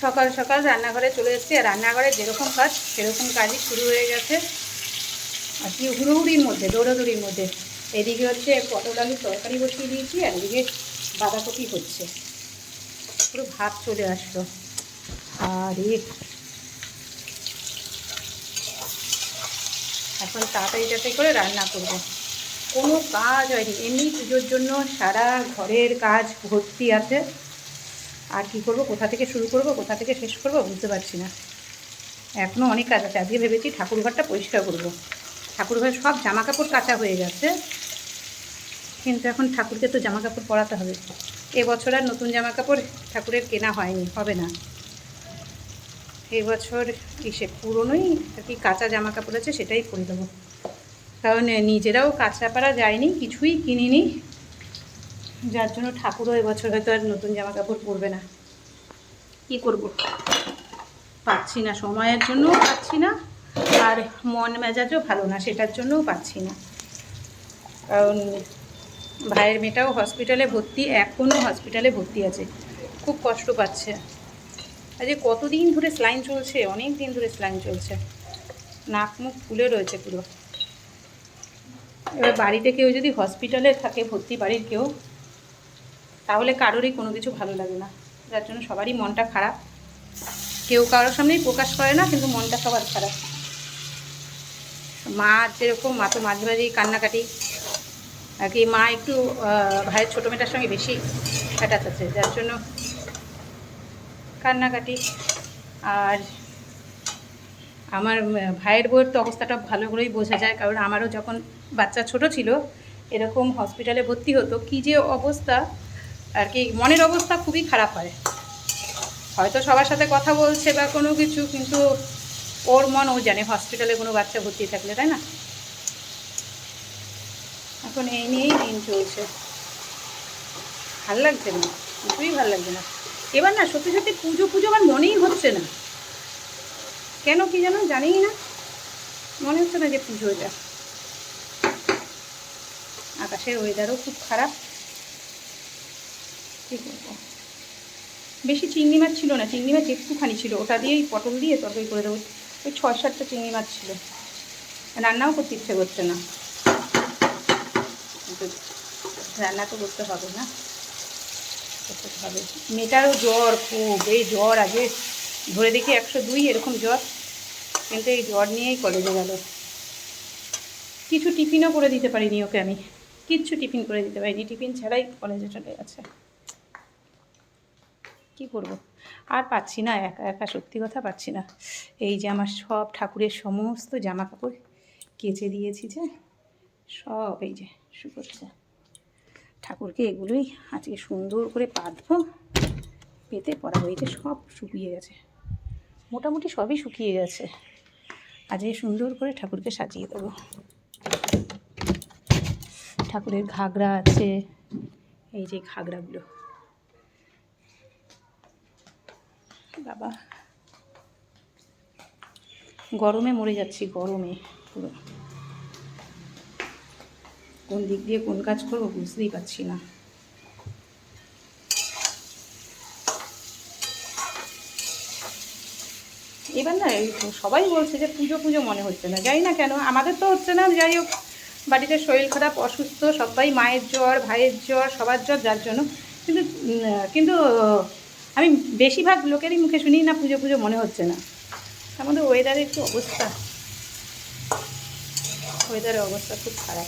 সকাল সকাল রান্নাঘরে চলে এসেছি। আর রান্নাঘরে যেরকম কাজ, সেরকম কাজই শুরু হয়ে গেছে। আর কি, হুড়োহুড়ির মধ্যে, দৌড়াদৌড়ির মধ্যে। এদিকে হচ্ছে পটল আলু তরকারি বসিয়ে দিয়েছি, আর এদিকে বাঁধাকপি হচ্ছে। পুরো ভাত চলে আসলো। আর! এখন তাড়াতাড়ি তাড়াতাড়ি করে রান্না করব। কোনো কাজ হয়নি। এমনি পুজোর জন্য সারা ঘরের কাজ ভর্তি আছে। আর কি করব, কোথা থেকে শুরু করব, কোথা থেকে শেষ করব বুঝতে পারছি না। এখনও অনেক কাজ আছে, আজকে ভেবেছি ঠাকুর ঘরটা পরিষ্কার করব। ঠাকুর ঘরে সব জামা কাপড় কাচা হয়ে গেছে, কিন্তু এখন ঠাকুরকে তো জামা কাপড় পরাতে হবে। এবছর আর নতুন জামা কাপড় ঠাকুরের কেনা হয়নি, হবে না। এবছর কিসে পুরনোই আর কি কাঁচা জামা কাপড় আছে সেটাই পরে দেবো। কারণ নিজেরাও কাঁচা পাড়া যায়নি, কিছুই কিনিনি। যার জন্য ঠাকুরও এবছর হয়তো আর নতুন জামা কাপড় পরবে না। কি করব? পাচ্ছি না সময়ের জন্যও পাচ্ছি না আর মন মেজাজও ভালো না সেটার জন্যও পাচ্ছি না। কারণ ভাইয়ের মেয়েটাও হসপিটালে ভর্তি এখনও হসপিটালে ভর্তি আছে। খুব কষ্ট পাচ্ছে। আর আজকে কতদিন ধরে স্লাইন চলছে অনেক দিন ধরে স্লাইন চলছে। নাক মুখ ফুলে রয়েছে পুরো। এবার বাড়িতে কেউ যদি হসপিটালে থাকে ভর্তি বাড়ির কেউ তাহলে কারোরই কোনো কিছু ভালো লাগে না। যার জন্য সবারই মনটা খারাপ। কেউ কারোর সামনেই প্রকাশ করে না, কিন্তু মনটা সবার খারাপ। মা যেরকম মা তো মাঝে মাঝেই কান্নাকাটি, আর কি মা একটু ভাইয়ের ছোটো মেয়েটার সঙ্গে বেশি অ্যাটাচ আছে, যার জন্য কান্নাকাটি। আর আমার ভাইয়ের বউয়ের তো অবস্থাটা ভালো করেই বোঝা যায়, কারণ আমারও যখন বাচ্চা ছোট ছিল, এরকম হসপিটালে ভর্তি হতো, কী যে অবস্থা। আর কি, মনের অবস্থা খুবই খারাপ হয়। হয়তো সবার সাথে কথা বলছে বা কোনো কিছু, কিন্তু ওর মন, ও জানে হসপিটালে কোনো বাচ্চা ভর্তি থাকলে, তাই না? এখন এই নিয়েই দিন চলছে। ভালো লাগছে না, কিছুই ভালো লাগছে না। এবার না, সত্যি সত্যি পুজো পুজো আমার মনেই হচ্ছে না। কেন কি জানো জানিই না। মনে হচ্ছে না যে পুজো এটা। আকাশের ওয়েদারও খুব খারাপ। কী করব বেশি চিংড়ি মাছ ছিল না, চিংড়ি মাছ একটুখানি ছিল। ওটা দিয়েই পটল দিয়ে তরকারি করে দেবো। ওই ছয় সাতটা চিংড়ি মাছ ছিল। রান্নাও করতে ইচ্ছে করছে না। কিন্তু রান্না তো করতে হবে না। করতে হবে। মেয়েটারও জ্বর খুব। এই জ্বর আগে ধরে দেখি একশো দুই এরকম জ্বর। কিন্তু এই জ্বর নিয়েই কলেজে গেল। কিছু টিফিনও করে দিতে পারিনি ওকে আমি। কিচ্ছু টিফিন করে দিতে পারিনি। টিফিন ছাড়াই কলেজে চলে গেছে। কি করব? আর পাচ্ছি না, একা একা সত্যি কথা পাচ্ছি না। এই যে আমার সব ঠাকুরের সমস্ত জামা কাপড় কেচে দিয়েছি যে, সব এই যে শুকোচ্ছে। ঠাকুরকে এগুলোই আজকে সুন্দর করে পাতবো। পেতে পরা হয়েছে, সব শুকিয়ে গেছে। মোটামুটি সবই শুকিয়ে গেছে। আজকে সুন্দর করে ঠাকুরকে সাজিয়ে দেবো। ঠাকুরের ঘাগরা আছে, এই যে ঘাগরাগুলো। বাবা। গরমে মরে যাচ্ছি, গরমে পুরো। কোন দিক দিয়ে কোন কাজ করব বুঝতেই পারছি না। এবার না সবাই বলছে যে পুজো পুজো মনে হচ্ছে না। যাই না কেন, আমাদের তো হচ্ছে না, যাই হোক, বাড়িতে শরীর খারাপ, অসুস্থ, সবাই মায়ের জ্বর, ভাইয়ের জ্বর, সবার জ্বর, যার জন্য। কিন্তু কিন্তু আমি বেশিরভাগ লোকেরই মুখে শুনি না, পুজো পুজো মনে হচ্ছে না। আমাদের ওয়েদারের একটু অবস্থা। ওয়েদারের অবস্থা খুব খারাপ।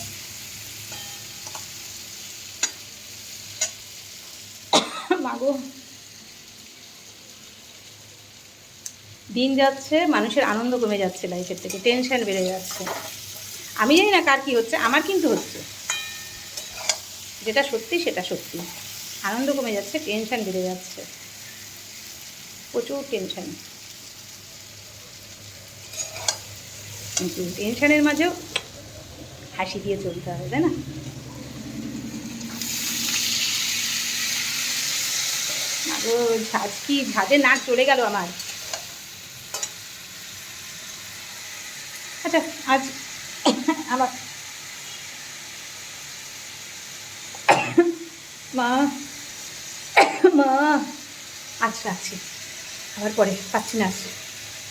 মাগো। দিন যাচ্ছে, মানুষের আনন্দ কমে যাচ্ছে লাইফের থেকে টেনশন বেড়ে যাচ্ছে। আমি জানি না কার কী হচ্ছে, আমার কিন্তু হচ্ছে। যেটা সত্যি, সেটা সত্যি। আনন্দ কমে যাচ্ছে টেনশন বেড়ে যাচ্ছে। প্রচুর টেনশান কিন্তু টেনশনের মাঝেও হাসি দিয়ে চলতে হবে, তাই না? আগো ঝাঁজ নাক চলে গেল আমার। আচ্ছা আজ আমার মা মা আচ্ছা আছি আবার পরে পাচ্ছি না আসছি